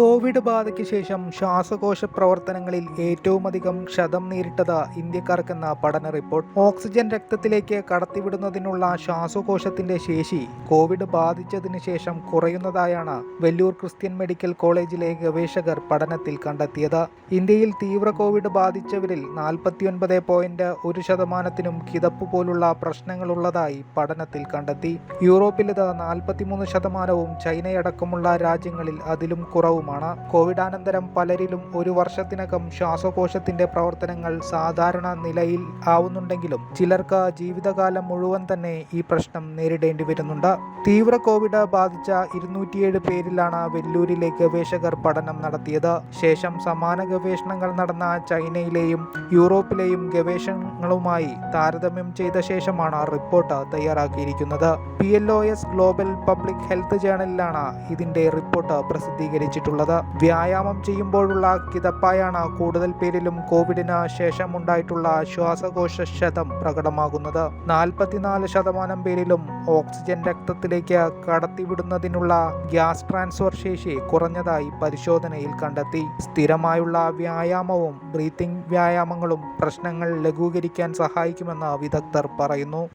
Covid ബാധയ്ക്ക് ശേഷം ശ്വാസകോശ പ്രവർത്തനങ്ങളിൽ ഏറ്റവുമധികം ക്ഷതം നേരിട്ടത് ഇന്ത്യക്കാർക്കെന്ന പഠന റിപ്പോർട്ട്. ഓക്സിജൻ രക്തത്തിലേക്ക് കടത്തിവിടുന്നതിനുള്ള ശ്വാസകോശത്തിന്റെ ശേഷി കോവിഡ് ബാധിച്ചതിന് ശേഷം കുറയുന്നതായാണ് വെല്ലൂർ ക്രിസ്ത്യൻ മെഡിക്കൽ കോളേജിലെ ഗവേഷകർ പഠനത്തിൽ കണ്ടെത്തിയത്. ഇന്ത്യയിൽ തീവ്ര കോവിഡ് ബാധിച്ചവരിൽ നാൽപ്പത്തിയൊൻപത് പോയിന്റ് ഒരു ശതമാനത്തിനും കിതപ്പ് പോലുള്ള പ്രശ്നങ്ങളുള്ളതായി പഠനത്തിൽ കണ്ടെത്തി. യൂറോപ്പിലിത് നാൽപ്പത്തിമൂന്ന് ശതമാനവും ചൈനയടക്കമുള്ള രാജ്യങ്ങളിൽ അതിലും കുറവുമാണ്. കോവിഡാനന്തരം പലരിലും ഒരു വർഷത്തിനകം ശ്വാസകോശത്തിന്റെ പ്രവർത്തനങ്ങൾ സാധാരണ നിലയിൽ ആവുന്നുണ്ടെങ്കിലും ചിലർക്ക് ജീവിതകാലം മുഴുവൻ തന്നെ ഈ പ്രശ്നം നേരിടേണ്ടി വരുന്നുണ്ട്. തീവ്ര കോവിഡ് ബാധിച്ച ഇരുന്നൂറ്റിയേഴ് പേരിലാണ് വെല്ലൂരിലെ ഗവേഷകർ പഠനം നടത്തിയത്. ശേഷം സമാന ഗവേഷണങ്ങൾ നടന്ന ചൈനയിലെയും യൂറോപ്പിലെയും ഗവേഷണങ്ങളുമായി താരതമ്യം ചെയ്ത ശേഷമാണ് റിപ്പോർട്ട് തയ്യാറാക്കിയിരിക്കുന്നത്. പി ഗ്ലോബൽ പബ്ലിക് ഹെൽത്ത് ജേണലിലാണ് ഇതിന്റെ റിപ്പോർട്ട് പ്രസിദ്ധീകരിച്ചിട്ടുള്ളത്. വ്യായാമം ചെയ്യുമ്പോഴുള്ള കിതപ്പായാണ് കൂടുതൽ പേരിലും കോവിഡിന് ശേഷമുണ്ടായിട്ടുള്ള ശ്വാസകോശ ശതം പ്രകടമാകുന്നത്. നാൽപ്പത്തിനാല് ശതമാനം പേരിലും ഓക്സിജൻ രക്തത്തിലേക്ക് കടത്തിവിടുന്നതിനുള്ള ഗ്യാസ് ട്രാൻസ്ഫർ ശേഷി കുറഞ്ഞതായി പരിശോധനയിൽ കണ്ടെത്തി. സ്ഥിരമായുള്ള വ്യായാമവും ബ്രീത്തിംഗ് വ്യായാമങ്ങളും പ്രശ്നങ്ങൾ ലഘൂകരിക്കാൻ സഹായിക്കുമെന്ന് വിദഗ്ധർ പറയുന്നു.